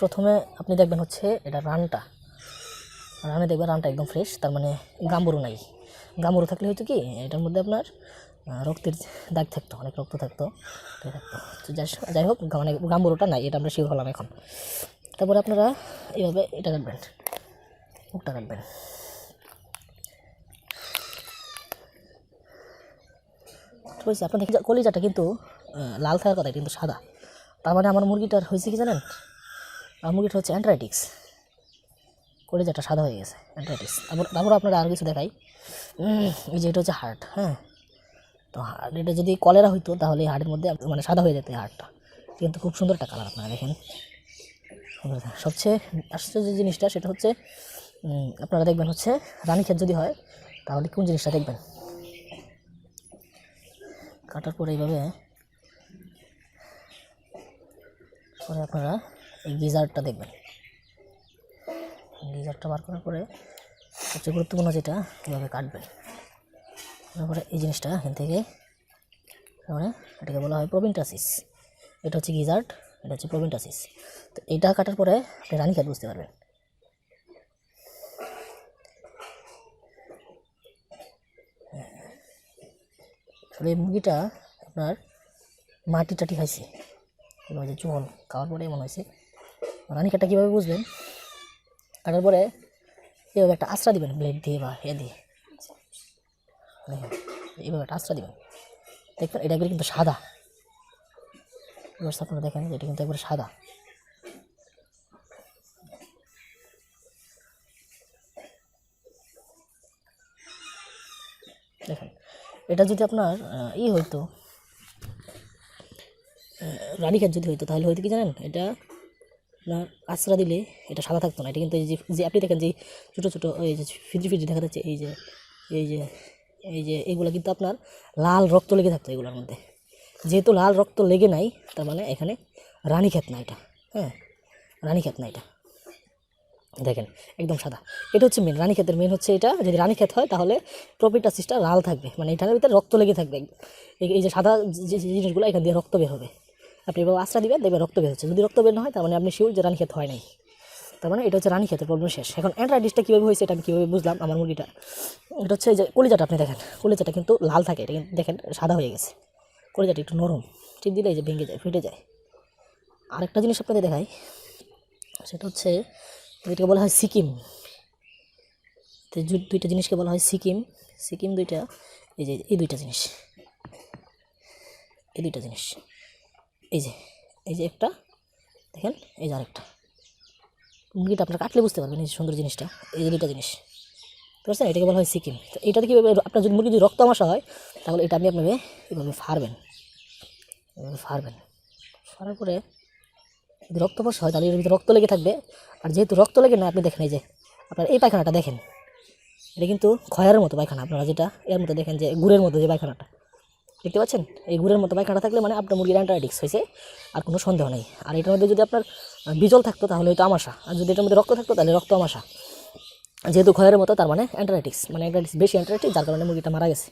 প্রথমে আপনি দেখবেন হচ্ছে এটা রানটা। রানে দেখবেন রানটা একদম ফ্রেশ তার মানে গাম্বরু নাই। গাম্বরু থাকলে হয়তো কি, এটার মধ্যে আপনার রক্তের দাগ থাকতো, অনেক রক্ত থাকতো। থাকতো। যাই যাই হোক মানে গাম্বুরুটা নাই, এটা আমরা শিওর হলাম এখন। তারপরে আপনারা এইভাবে এটা কাটবেন মুখটা কাটবেন আছে আপনার দেখি কলিজাটা কিন্তু লাল থাকার কথা কিন্তু সাদা। তার মানে আমার মুরগিটার হয়েছে কি জানেন? মুরগিটা হচ্ছে অ্যান্ট্রাইটিক্স কলিজাটা সাদা হয়ে গেছে অ্যান্ট্রাইটিক্স তারপর আপনারা আরও কিছু দেখাই। এই যে এটা হচ্ছে হার্ট হ্যাঁ? তো হার্ট, এটা যদি কলেরা হইতো, তাহলে এই হার্টের মধ্যে মানে সাদা হয়ে যেত এই হার্টটা। কিন্তু খুব সুন্দর একটা কালার আপনারা দেখেন। সবচেয়ে আশ্চর্য যে জিনিসটা, সেটা হচ্ছে আপনারা দেখবেন হচ্ছে রানী রানীক্ষেত যদি হয়, তাহলে কোন জিনিসটা দেখবেন? কাটার পরে এইভাবে, পরে আপনারা এই গিজারটা দেখবেন। গিজারটা বার করার পরে সবচেয়ে গুরুত্বপূর্ণ যেটা, কীভাবে কাটবেন। তারপরে এই জিনিসটা এখান থেকে তারপরে এটাকে বলা হয় প্রবিনটাসিস। এটা হচ্ছে গিজার্ড এটা হচ্ছে প্রবিনটাসিস। তো এইটা কাটার পরে আপনি রানী খেত বুঝতে পারবেন। আসলে এই মুরগিটা আপনার মাটি টাটি খাইছে। এবার যে চুল খাওয়ার পরে এমন হয়েছে। রানী কাঠটা কীভাবে বুঝবেন? কাটার পরে এভাবে একটা আশ্রা দিবেন ব্লেড দিয়ে বা এ দিয়ে। এইভাবে একটা আশ্রা দিবেন। দেখবেন এটা একবারে কিন্তু সাদা। এবার আপনারা দেখেন এটা কিন্তু একবারে সাদা। দেখেন, এটা যদি আপনার ই হইতো রানীক্ষেত যদি হইতো, তাহলে হয়তো কি জানেন? এটা আপনার আশ্রা দিলে এটা সাদা থাকতো না। এটা কিন্তু এই যে আপনি দেখেন যে ছোটো ছোটো এই যে ফিজি ফিজি দেখা যাচ্ছে, এই যে এই যে এই যে এগুলো কিন্তু আপনার লাল রক্ত লেগে থাকতো এগুলোর মধ্যে। যেহেতু লাল রক্ত লেগে নাই, তার মানে এখানে রানীক্ষেত না এটা। হ্যাঁ রানীক্ষেত না এটা। দেখেন, একদম সাদা। এটা হচ্ছে মেন রানীক্ষেতের মেন হচ্ছে এটা। যদি রানীক্ষেত হয়, তাহলে প্রপিটাসিসটা লাল থাকবে। মানে এটার ভিতরে রক্ত লেগে থাকবে। এই যে সাদা যে জিনিসগুলো, এখান দিয়ে রক্ত বের হবে। আপনি এবার আশ্রা দিবেন, দেখবেন রক্ত বের হচ্ছে। যদি রক্ত বের না হয়, তার মানে আপনি শিওর যে রানি খেতে হয় নাই। তার মানে এটা হচ্ছে রানি খেতে প্রবলেম শেষ। এখন অ্যান্ট্রাইটিসটা কীভাবে হয়েছে, এটা আমি কীভাবে বুঝলাম আমার মুরগিটা এটা হচ্ছে যে কলিজাটা, আপনি দেখেন, কলিজাটা কিন্তু লাল থাকে, এটা কিন্তু দেখেন সাদা হয়ে গেছে। কলিজাটা একটু নরম টিপ দিলে যে ভেঙে যায়, ফেটে যায়। আরেকটা জিনিস আপনাদের দেখাই, সেটা হচ্ছে যেটাকে বলা হয় সিকিম। তো দুইটা জিনিসকে বলা হয় সিকিম। সিকিম দুইটা, এই যে, এই দুইটা জিনিস। এই দুইটা জিনিস। এই যে এই যে একটা, দেখেন, এই যে আরেকটা। মুরগিটা আপনার কাটলে বুঝতে পারবেন এই সুন্দর জিনিসটা, এই যে দুইটা জিনিস। বুঝতে পারছেন? এটাকে বলা হয় সিকিম। তো এটাতে কীভাবে আপনার যদি মুরগি যদি রক্ত আমাশা হয়, তাহলে এটা আপনি আপনাকে এভাবে ফাড়বেন। এভাবে ফাড়বেন। ফাড়ার পরে যদি রক্ত পশ হয়, তাহলে এর ভিতরে রক্ত লেগে থাকবে। আর যেহেতু রক্ত লেগে না, আপনি দেখেন এই যে, আপনার এই পায়খানাটা দেখেন। এটা কিন্তু খয়ারের মতো পায়খানা, আপনারা যেটা এর মতো দেখেন যে গুড়ের মতো যে পায়খানাটা। দেখতে পাচ্ছেন? এই গুড়ের মতো পায়খানা থাকলে মানে আপনার মুরগির অ্যান্টারাইটিক্স হয়েছে, আর কোনো সন্দেহ নেই। আর এটার মধ্যে যদি আপনার বিজল থাকতো, তাহলে হয়তো আমাশা। আর যদি এটার মধ্যে রক্ত থাকতো, তাহলে রক্ত আমাশা। যেহেতু ঘরের মতো, তার মানে অ্যান্টারাইটিক্স মানে অ্যান্টারাইটিক্স বেশি অ্যান্টারাইটিক্স যার কারণে মুরগিটা মারা গেছে।